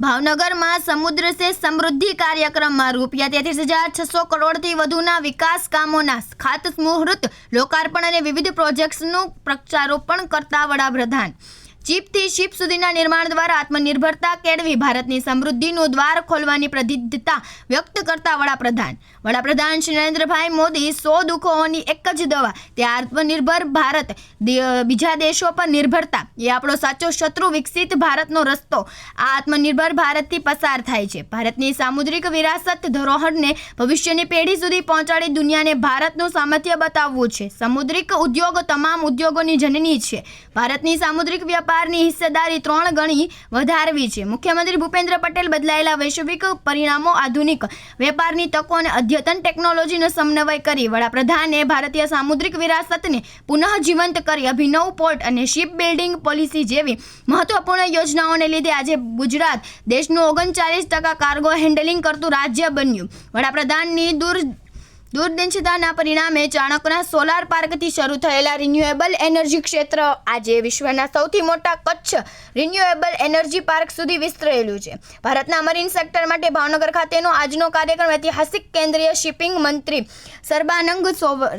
ભાવનગરમાં સમુદ્ર સે સમૃદ્ધિ કાર્યક્રમમાં રૂપિયા તેત્રીસ હજાર છસો કરોડથી વધુના વિકાસ કામોના ખાતમુહૂર્ત, લોકાર્પણ અને વિવિધ પ્રોજેક્ટ્સનું પ્રક્ષારોપણ કરતા વડાપ્રધાન ચીપથી શિપ સુધીના નિર્માણ દ્વારા આત્મનિર્ભરતા કેળવી ભારતની સમૃદ્ધિનું દ્વાર ખોલવાની પ્રતિદ્ધતા વ્યક્ત કરતા વડાપ્રધાન. વડાપ્રધાન શ્રી નરેન્દ્રભાઈ મોદી સો દુઃખોની એક જ દવા, તે આત્મનિર્ભર ભારત બીજા દેશો પર નિર્ભરતા. એ આપણો સાચો શત્રુ વિકસિત ભારતનો રસ્તો. આ આત્મનિર્ભર ભારતથી પસાર થાય છે. ભારતની સામુદ્રિક વિરાસત ધરોહરને ભવિષ્યની પેઢી સુધી પહોંચાડી દુનિયાને ભારતનું સામર્થ્ય બતાવવું છે. સમુદ્રિક ઉદ્યોગો તમામ ઉદ્યોગોની જનની છે. ભારતની સામુદ્રિક વ્યાપારની હિસ્સેદારી ત્રણ ગણી વધારવી છે. મુખ્યમંત્રી ભૂપેન્દ્ર પટેલ બદલાયેલા વૈશ્વિક પરિણામો, આધુનિક વેપારની તકો અને અદ્યતન ટેકનોલોજીનો સમન્વય કરી વડાપ્રધાને ભારતીય સામુદ્રિક વિરાસતને પુનઃ જીવંત કરી અભિનવ પોર્ટ અને શિપ બિલ્ડિંગ પોલિસી જેવી મહત્વપૂર્ણ યોજનાઓને લીધે આજે ગુજરાત દેશનું ઓગણચાલીસ ટકા કાર્ગો હેન્ડલિંગ કરતું રાજ્ય બન્યું. વડાપ્રધાનની દૂર દૂરદર્શિતાના પરિણામે ચાણકના સોલાર પાર્કથી શરૂ થયેલા રિન્યુએબલ એનર્જી ક્ષેત્ર આજે વિશ્વના સૌથી મોટા કચ્છ રિન્યુએબલ એનર્જી પાર્ક સુધી વિસ્તરેલું છે. ભારતના મરીન સેક્ટર માટે ભાવનગર ખાતેનો આજનો કાર્યક્રમ ઐતિહાસિક કેન્દ્રીય શિપિંગ મંત્રી સર્બાનંદ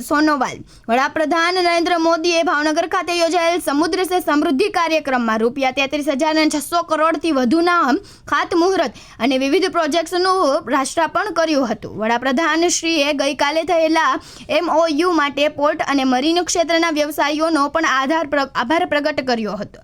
સોનોવાલ. વડાપ્રધાન નરેન્દ્ર મોદીએ ભાવનગર ખાતે યોજાયેલ સમુદ્ર સે સમૃદ્ધિ કાર્યક્રમમાં રૂપિયા તેત્રીસ હજાર છસો કરોડથી વધુના ખાતમુહૂર્ત અને વિવિધ પ્રોજેક્ટ્સનું રાષ્ટ્રાર્પણ કર્યું હતું. વડાપ્રધાન શ્રીએ ગઈકાલે થયેલા એમઓયુ માટે પોર્ટ અને મરીન ક્ષેત્રના વ્યવસાયીઓનો પણ આધાર આભાર પ્રગટ કર્યો હતો.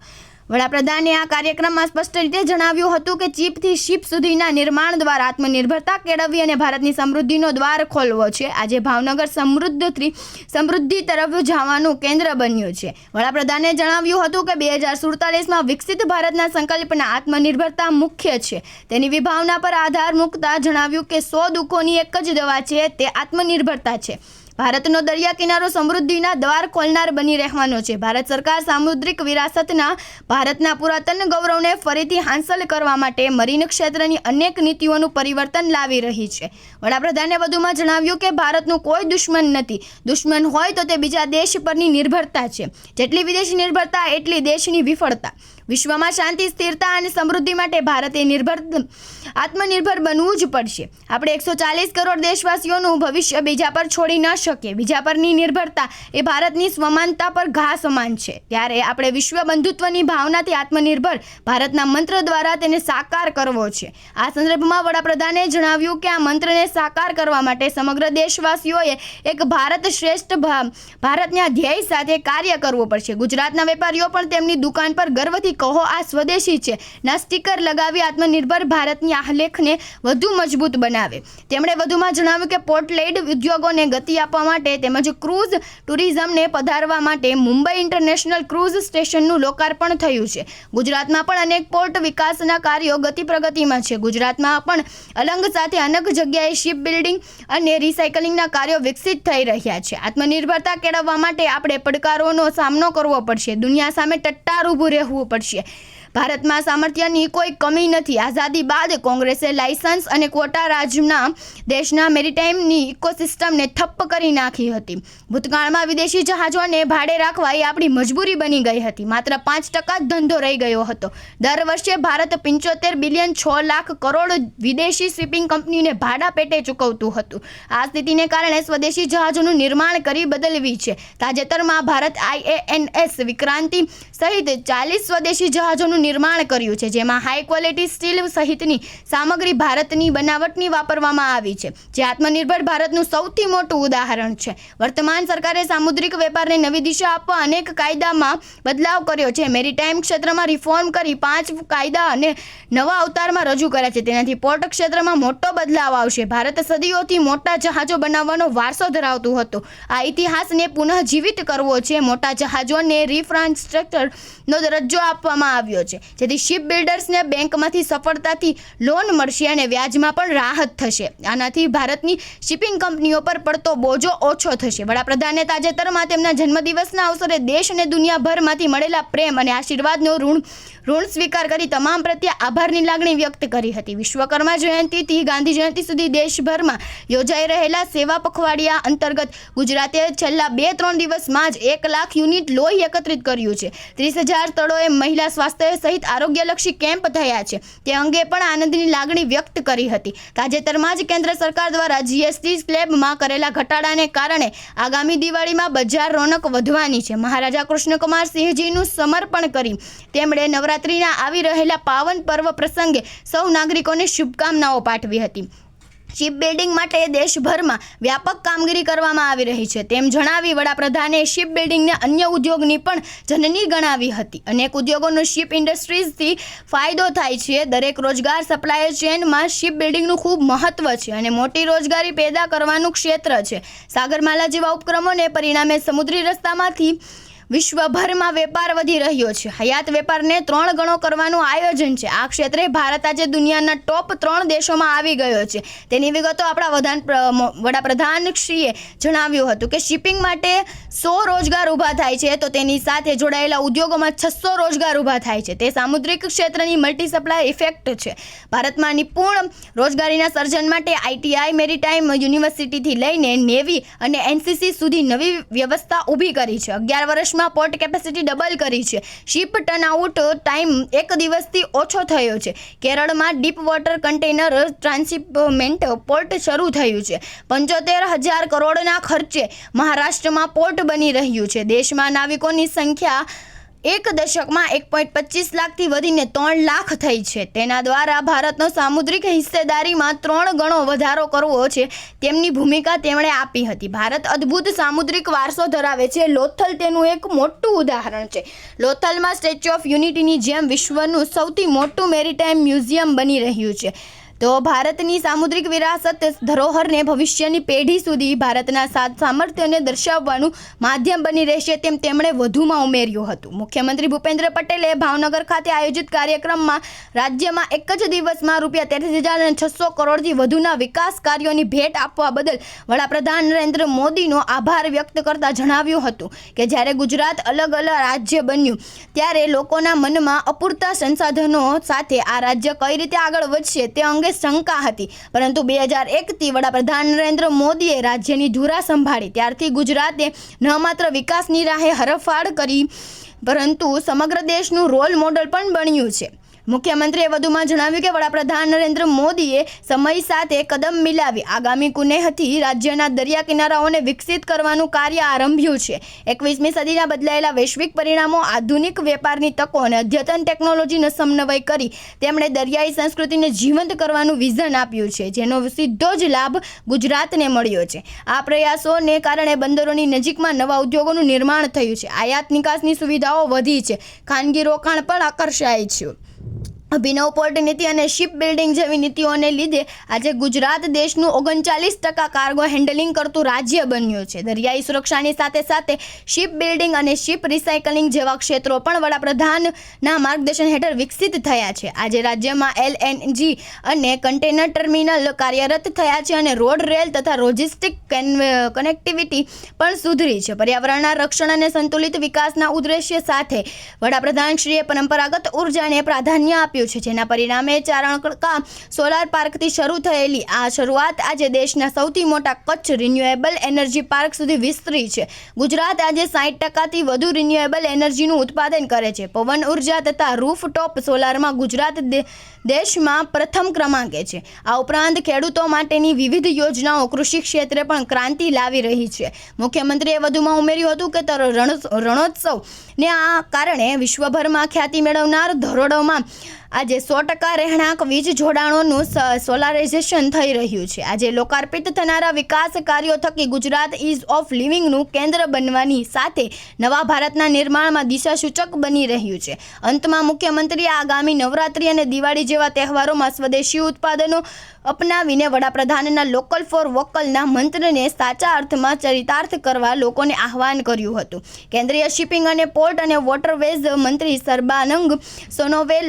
વડાપ્રધાને આ કાર્યક્રમમાં સ્પષ્ટ રીતે જણાવ્યું હતું કે ચીપથી શિપ સુધીના નિર્માણ દ્વારા આત્મનિર્ભરતા કેળવવી અને ભારતની સમૃદ્ધિનો દ્વાર ખોલવો છે. આજે ભાવનગર સમૃદ્ધથી સમૃદ્ધિ તરફ જવાનું કેન્દ્ર બન્યું છે. વડાપ્રધાને જણાવ્યું હતું કે બે હજાર સુડતાલીસમાં વિકસિત ભારતના સંકલ્પના આત્મનિર્ભરતા મુખ્ય છે. તેની વિભાવના પર આધાર મૂકતા જણાવ્યું કે સો દુઃખોની એક જ દવા છે, તે આત્મનિર્ભરતા છે. ભારતનો દરિયા કિનારો સમૃદ્ધિના દ્વાર ખોલનાર બની રહેવાનો છે. ભારત સરકાર સામુદ્રિક વિરાસતના ભારતના પુરાતન ગૌરવને ફરીથી હાંસલ કરવા માટે મરીન ક્ષેત્રની અનેક નીતિઓનું પરિવર્તન લાવી રહી છે. વડાપ્રધાને વધુમાં જણાવ્યું કે ભારતનું કોઈ દુશ્મન નથી. દુશ્મન હોય તો તે બીજા દેશ પરની નિર્ભરતા છે. જેટલી વિદેશી નિર્ભરતા, એટલી દેશની વિફળતા. વિશ્વમાં શાંતિ, સ્થિરતા અને સમૃદ્ધિ માટે ભારતે નિર્ભર આત્મનિર્ભર બનવું જ પડશે. આપણે એકસો ચાલીસ કરોડ દેશવાસીઓનું ભવિષ્ય બીજા પર છોડી ન શકીએ. બીજા પરની નિર્ભરતા એ ભારતની સ્વમાનતા પર ઘા સમાન છે. ત્યારે આપણે વિશ્વ બંધુત્વની ભાવનાથી આત્મનિર્ભર ભારતના મંત્ર દ્વારા તેને સાકાર કરવો છે. આ સંદર્ભમાં વડાપ્રધાને જણાવ્યું કે આ મંત્રને સાકાર કરવા માટે સમગ્ર દેશવાસીઓએ એક ભારત શ્રેષ્ઠ ભારતના ધ્યેય સાથે કાર્ય કરવું પડશે. ગુજરાતના વેપારીઓ પણ તેમની દુકાન પર ગર્વથી કહો, આ સ્વદેશી છે. ના સ્ટીકર લગાવી આત્મનિર્ભર ભારતની આલેખને વધુ મજબૂત બનાવે. તેમણે વધુમાં જણાવ્યું કે પોર્ટલેડ ઉદ્યોગોને ગતિ આપવા માટે તેમજ ક્રૂઝ ટુરિઝમને પધારવા માટે મુંબઈ ઇન્ટરનેશનલ ક્રૂઝ સ્ટેશનનું લોકાર્પણ થયું છે. ગુજરાતમાં પણ અનેક પોર્ટ વિકાસના કાર્યો ગતિ પ્રગતિમાં છે. ગુજરાતમાં પણ અલંગ સાથે અનેક જગ્યાએ શિપ બિલ્ડિંગ અને રિસાયકલિંગના કાર્યો વિકસિત થઈ રહ્યા છે. આત્મનિર્ભરતા કેળવવા માટે આપણે પડકારોનો સામનો કરવો પડશે. દુનિયા સામે ટટ્ટાર ઊભું રહેવું પડશે. 学。ભારતમાં સામર્થ્યની કોઈ કમી નથી. આઝાદી બાદ કોંગ્રેસે લાયસન્સ અને કોટા રાજના દેશના મેરીટાઈમની ઇકોસિસ્ટમને ઠપ્પ કરી નાખી હતી. ભૂતકાળમાં વિદેશી જહાજોને ભાડે રાખવા એ આપણી મજબૂરી બની ગઈ હતી. માત્ર પાંચ ટકા જ ધંધો રહી ગયો હતો. દર વર્ષે ભારત પંચોતેર બિલિયન છ લાખ કરોડ વિદેશી શિપિંગ કંપનીને ભાડા પેટે ચૂકવતું હતું. આ સ્થિતિને કારણે સ્વદેશી જહાજોનું નિર્માણ કરી બદલવી છે. તાજેતરમાં ભારત આઈએએનએસ વિક્રાંતિ સહિત ચાલીસ સ્વદેશી જહાજોનું નિર્માણ કર્યું છે, જેમાં હાઈ ક્વોલિટી સ્ટીલ સહિતની સામગ્રી ભારતની બનાવટની વાપરવામાં આવી છે. જે આત્મનિર્ભર ભારતનું સૌથી મોટું ઉદાહરણ છે. વર્તમાન સરકારે સામુદ્રિક વેપારને નવી દિશા આપવા અનેક કાયદામાં બદલાવ કર્યો છે. મેરીટાઈમ ક્ષેત્રમાં રિફોર્મ કરી પાંચ કાયદા અને નવા અવતારમાં રજૂ કર્યા છે. તેનાથી પોર્ટ ક્ષેત્રમાં મોટો બદલાવ આવશે. ભારત સદીઓથી મોટા જહાજો બનાવવાનો વારસો ધરાવતું હતું. આ ઇતિહાસને પુનઃજીવિત કરવો છે. મોટા જહાજોને રિફ્રાસ્ટ્રક્ચરનો દરજ્જો આપવામાં આવ્યો છે. જેથી શિપ બિલ્ડર્સને બેંકમાંથી સફળતાથી લોન મળશે અને વ્યાજમાં પણ રાહત થશે. આનાથી ભારતની શિપિંગ કંપનીઓ પર પડતો બોજો ઓછો થશે. વડાપ્રધાને તાજેતરમાં તેમના જન્મદિવસના અવસરે દેશ અને દુનિયાભરમાંથી મળેલા પ્રેમ અને આશીર્વાદનો ઋણ ઋણ સ્વીકાર કરી તમામ પ્રત્યે આભારની લાગણી વ્યક્ત કરી હતી. વિશ્વકર્મા જયંતિથી ગાંધી જયંતિ સુધી દેશભરમાં યોજાઈ રહેલા સેવા પખવાડિયા અંતર્ગત ગુજરાતે છેલ્લા બે ત્રણ દિવસમાં જ એક લાખ યુનિટ લોહી એકત્રિત કર્યું છે. ત્રીસ હજાર સ્થળોએ મહિલા સ્વાસ્થ્ય સહિત આરોગ્યલક્ષી કેમ્પ થયા છે. તે અંગે પણ આનંદની લાગણી વ્યક્ત કરી હતી. તાજેતરમાં જ કેન્દ્ર સરકાર દ્વારા જીએસટી સ્લેબમાં કરેલા ઘટાડાને કારણે આગામી દિવાળીમાં બજાર રોનક વધવાની છે. મહારાજા કૃષ્ણકુમાર સિંહજીનું સમર્પણ કરી તેમણે નવરાત્રિના આવી રહેલા પાવન પર્વ પ્રસંગે સૌ નાગરિકોને શુભકામનાઓ પાઠવી હતી. શિપ બિલ્ડિંગ માટે દેશભરમાં વ્યાપક કામગીરી કરવામાં આવી રહી છે. તેમ જણાવી વડાપ્રધાને શિપ બિલ્ડિંગને અન્ય ઉદ્યોગની પણ જનની ગણાવી હતી. અનેક ઉદ્યોગોનો શિપ ઇન્ડસ્ટ્રીઝથી ફાયદો થાય છે. દરેક રોજગાર સપ્લાય ચેનમાં શિપ બિલ્ડિંગનું ખૂબ મહત્વ છે અને મોટી રોજગારી પેદા કરવાનું ક્ષેત્ર છે. સાગરમાલા જેવા ઉપક્રમોને પરિણામે સમુદ્રી રસ્તામાંથી વિશ્વભરમાં વેપાર વધી રહ્યો છે. હયાત વેપારને ત્રણ ગણો કરવાનું આયોજન છે. આ ક્ષેત્રે ભારત આજે દુનિયાના ટોપ ત્રણ દેશોમાં આવી ગયો છે. તેની વિગતો આપણા વધાન વડાપ્રધાન શ્રીએ જણાવ્યું હતું કે શિપિંગ માટે સો રોજગાર ઊભા થાય છે, તો તેની સાથે જોડાયેલા ઉદ્યોગોમાં છસો રોજગાર ઊભા થાય છે. તે સામુદ્રિક ક્ષેત્રની મલ્ટી સપ્લાય ઇફેક્ટ છે. ભારતમાં નિપુણ રોજગારીના સર્જન માટે આઈટીઆઈ મેરીટાઈમ યુનિવર્સિટીથી લઈને નેવી અને એનસીસી સુધી નવી વ્યવસ્થા ઊભી કરી છે. અગિયાર વર્ષમાં પોર્ટ કેપેસિટી ડબલ કરી છે. શિપ ટર્નઆઉટ ટાઈમ એક દિવસથી ઓછો થયો છે. કેરળમાં deep water container transshipment port શરૂ થયું છે. પંચોતેર હજાર કરોડના ખર્ચે મહારાષ્ટ્રમાં પોર્ટ બની રહ્યું છે. દેશમાં નાવિકોની સંખ્યા એક દશકમાં એક પોઈન્ટ પચીસ લાખથી વધીને ત્રણ લાખ થઈ છે. તેના દ્વારા ભારતનો સામુદ્રિક હિસ્સેદારીમાં ત્રણ ગણો વધારો કરવો છે તેમની ભૂમિકા તેમણે આપી હતી. ભારત અદ્ભુત સામુદ્રિક વારસો ધરાવે છે. લોથલ તેનું એક મોટું ઉદાહરણ છે. લોથલમાં સ્ટેચ્યુ ઓફ યુનિટીની જેમ વિશ્વનું સૌથી મોટું મેરીટાઈમ મ્યુઝિયમ બની રહ્યું છે. તો ભારતની સામુદ્રિક વિરાસત ધરોહરને ભવિષ્યની પેઢી સુધી ભારતના સાત સામર્થ્યને દર્શાવવાનું માધ્યમ બની રહેશે તેમ તેમણે વધુમાં ઉમેર્યું હતું. મુખ્યમંત્રી ભૂપેન્દ્ર પટેલે ભાવનગર ખાતે આયોજિત કાર્યક્રમમાં રાજ્યમાં એક જ દિવસમાં રૂપિયા તેત્રીસ હજાર અને છસો કરોડથી વધુના વિકાસ કાર્યોની ભેટ આપવા બદલ વડાપ્રધાન નરેન્દ્ર મોદીનો આભાર વ્યક્ત કરતા જણાવ્યું હતું કે જ્યારે ગુજરાત અલગ અલગ રાજ્ય બન્યું ત્યારે લોકોના મનમાં અપૂરતા સંસાધનો સાથે આ રાજ્ય કઈ રીતે આગળ વધશે તે અંગે શંકા હતી. પરંતુ બે હજાર એકથી વડાપ્રધાન નરેન્દ્ર મોદીએ રાજ્યની ધુરા સંભાળી. ત્યારથી ગુજરાતે ન માત્ર વિકાસની રાહે હરફાળ કરી, પરંતુ સમગ્ર દેશનું રોલ મોડલ પણ બન્યું છે. મુખ્યમંત્રીએ વધુમાં જણાવ્યું કે વડાપ્રધાન નરેન્દ્ર મોદીએ સમય સાથે કદમ મિલાવી આગામી કુનેહથી રાજ્યના દરિયા કિનારાઓને વિકસિત કરવાનું કાર્ય આરંભ્યું છે. એકવીસમી સદીના બદલાયેલા વૈશ્વિક પરિણામો, આધુનિક વેપારની તકો અને અદ્યતન ટેકનોલોજીનો સમન્વય કરી તેમણે દરિયાઈ સંસ્કૃતિને જીવંત કરવાનું વિઝન આપ્યું છે, જેનો સીધો જ લાભ ગુજરાતને મળ્યો છે. આ પ્રયાસોને કારણે બંદરોની નજીકમાં નવા ઉદ્યોગોનું નિર્માણ થયું છે. આયાત નિકાસની સુવિધાઓ વધી છે. ખાનગી રોકાણ પણ આકર્ષાય છે. અભિનવ પોર્ટ નીતિ અને શિપ બિલ્ડિંગ જેવી નીતિઓને લીધે આજે ગુજરાત દેશનું ઓગણચાલીસ ટકા કાર્ગો હેન્ડલિંગ કરતું રાજ્ય બન્યું છે. દરિયાઈ સુરક્ષાની સાથે સાથે શિપ બિલ્ડિંગ અને શિપ રિસાયકલિંગ જેવા ક્ષેત્રો પણ વડાપ્રધાનના માર્ગદર્શન હેઠળ વિકસિત થયા છે. આજે રાજ્યમાં એલએનજી અને કન્ટેનર ટર્મિનલ કાર્યરત થયા છે અને રોડ રેલ તથા લોજિસ્ટિક કનેક્ટિવિટી પણ સુધરી છે. પર્યાવરણના રક્ષણ અને સંતુલિત વિકાસના ઉદ્દેશ્ય સાથે વડાપ્રધાનશ્રીએ પરંપરાગત ઉર્જાને પ્રાધાન્ય આપ્યું છે, જેના પરિણામે ચારણકા સોલાર પાર્કથી શરૂ થયેલી આ શરૂઆત આજે દેશના સૌથી મોટા કચ્છ રિન્યુએબલ એનર્જી પાર્ક સુધી વિસ્તરી છે. ગુજરાત આજે સાઠ ટકાથી વધુ રિન્યુએબલ એનર્જીનું ઉત્પાદન કરે છે. પવન ઊર્જા તથા રૂફટોપ સોલારમાં ગુજરાત દેશમાં પ્રથમ ક્રમાંકે છે. આ ઉપરાંત ખેડૂતો માટેની વિવિધ યોજનાઓ કૃષિ ક્ષેત્રે પણ ક્રાંતિ લાવી રહી છે. મુખ્યમંત્રીએ વધુમાં ઉમેર્યું હતું કે રણોત્સવને આ કારણે વિશ્વભરમાં ખ્યાતિ મેળવનાર ધરોડોમાં આજે સો ટકા રહેણાંક વીજ જોડાણોનું સોલારાઇઝેશન થઈ રહ્યું છે. આજે લોકાર્પિત થનારા વિકાસ કાર્યો થકી ગુજરાત ઇઝ ઓફ લિવિંગનું કેન્દ્ર બનવાની સાથે નવા ભારતના નિર્માણમાં દિશાસૂચક બની રહ્યું છે. અંતમાં મુખ્યમંત્રીએ આગામી નવરાત્રિ અને દિવાળી જેવા તહેવારોમાં સ્વદેશી ઉત્પાદનો અપનાવીને વડાપ્રધાનના લોકલ ફોર વોકલના મંત્રને સાચા અર્થમાં ચરિતાર્થ કરવા લોકોને આહવાન કર્યું હતું. કેન્દ્રીય શિપિંગ અને પોર્ટ અને વોટરવેઝ મંત્રી સર્બાનંગ સોનોવેલ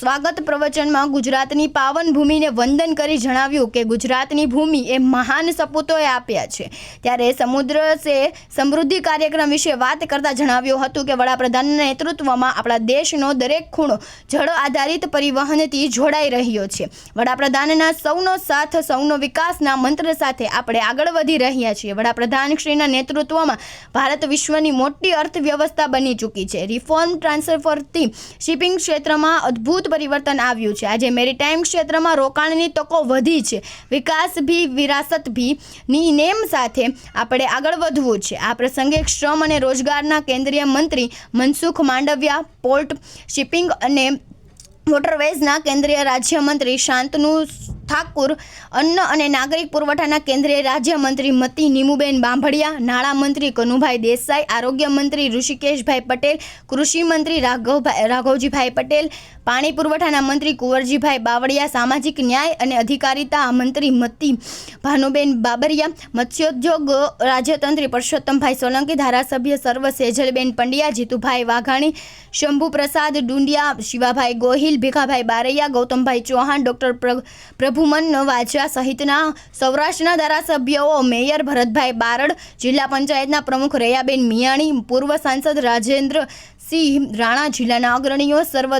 સ્વાગત પ્રવચનમાં ગુજરાતની પાવન ભૂમિને વંદન કરી જણાવ્યું કે ગુજરાતની ભૂમિ એ મહાન સપૂતોએ આપ્યા છે. ત્યારે સમુદ્ર સે સમૃદ્ધિ કાર્યક્રમ વિશે વાત કરતા જણાવ્યું હતું કે વડાપ્રધાનના નેતૃત્વમાં આપણા દેશનો દરેક ખૂણો જળ આધારિત પરિવહનથી જોડાઈ રહ્યો છે. વડાપ્રધાનના સૌ સૌનો સાથ, સૌનો વિકાસના મંત્ર સાથે આપણે આગળ વધી રહ્યા છીએ. વડાપ્રધાન શ્રીના નેતૃત્વમાં ભારત વિશ્વની મોટી અર્થવ્યવસ્થા બની ચૂકી છે. રિફોર્મ ટ્રાન્સફરથી શિપિંગ ક્ષેત્રમાં અદ્ભુત પરિવર્તન આવ્યું છે. આજે મેરીટાઈમ ક્ષેત્રમાં રોકાણની તકો વધી છે. વિકાસ ભી, વિરાસત ભી, ની નેમ સાથે આપણે આગળ વધવું છે. આ પ્રસંગે શ્રમ અને રોજગારના કેન્દ્રીય મંત્રી મનસુખ માંડવિયા, પોર્ટ શિપિંગ અને વોટરવેઝના કેન્દ્રીય રાજ્યમંત્રી શાંતનુ ઠાકુર, અન્ન અને નાગરિક પુરવઠાના કેન્દ્રીય રાજ્યમંત્રી મતી નીમુબેન બાંભડિયા નાણામંત્રી કનુભાઈ દેસાઈ આરોગ્ય મંત્રી ઋષિકેશભાઈ પટેલ કૃષિ મંત્રી રાઘવભાઈ રાઘવજીભાઈ પટેલ, પાણી પુરવઠાના મંત્રી કુંવરજીભાઈ બાવળિયા, સામાજિક ન્યાય અને અધિકારિતા મંત્રી મતી ભાનુબેન બાબરિયા, મત્સ્યોદ્યોગ રાજ્યતંત્રી પરસોત્તમભાઈ સોલંકી, ધારાસભ્ય સર્વ સેજલબેન પંડ્યા, જીતુભાઈ વાઘાણી શંભુ પ્રસાદ ડુંડિયા, શિવાભાઈ ગોહિલ, ભીખાભાઈ બારૈયા, ગૌતમભાઈ ચૌહાણ, ડૉક્ટર પ્રભુમન વાજા સહિતના સૌરાષ્ટ્રના ધારાસભ્યો મેયર ભરતભાઈ બારડ, જિલ્લા પંચાયતના પ્રમુખ રૈયાબેન મિયાણી, પૂર્વ સાંસદ રાજેન્દ્ર સિંહ રાણા, જિલ્લાના અગ્રણીઓ સર્વ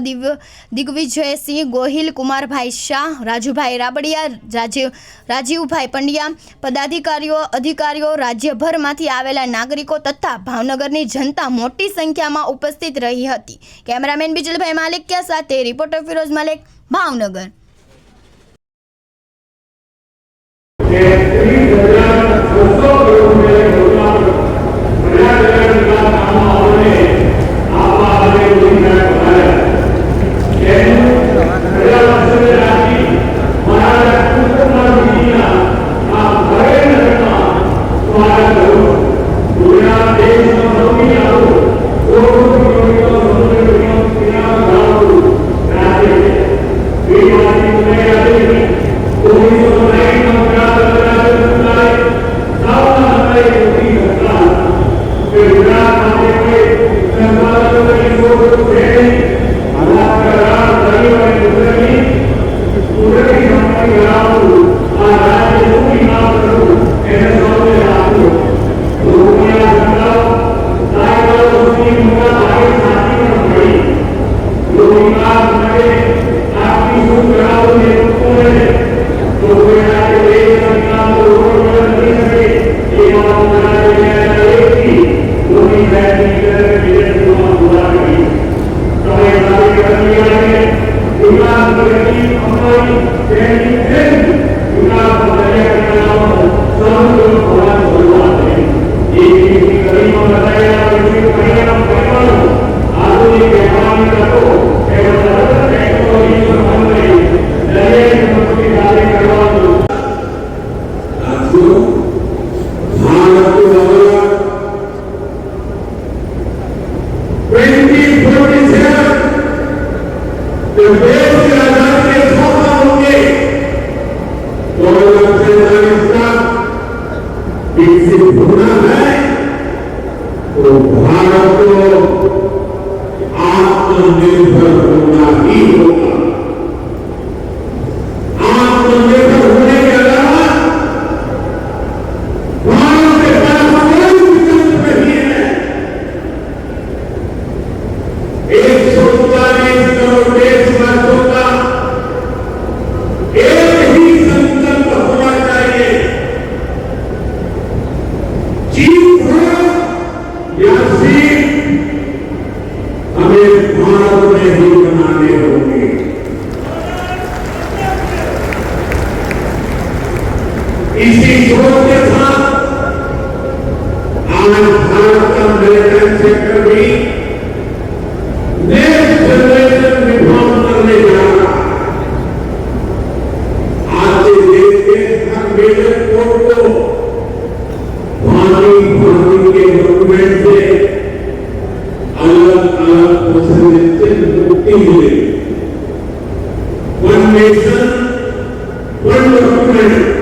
દિગ્વિજયસિંહ ગોહિલ, કુમારભાઈ શાહ, રાજુભાઈ રાબડિયા રાજીવ રાજીવભાઈ પંડ્યા, પદાધિકારીઓ, અધિકારીઓ, રાજ્યભરમાંથી આવેલા નાગરિકો તથા ભાવનગરની જનતા મોટી સંખ્યામાં ઉપસ્થિત રહી હતી. કેમેરામેન બિજલભાઈ માલિકિયા સાથે રિપોર્ટર ફિરોઝ માલિક, ભાવનગર. Okay. इसी सोच के साथ आज भारत का मेडिकल सेक्टर भी नेक्स्ट जनरेशन रिफॉर्म करने जा रहा है। आज के देश के हर मेजर कोर्ट को भांति भांति के डॉक्यूमेंट से अलग अलग प्रसन्न से मुक्ति मिलेगी वन नेशन वन डॉक्यूमेंट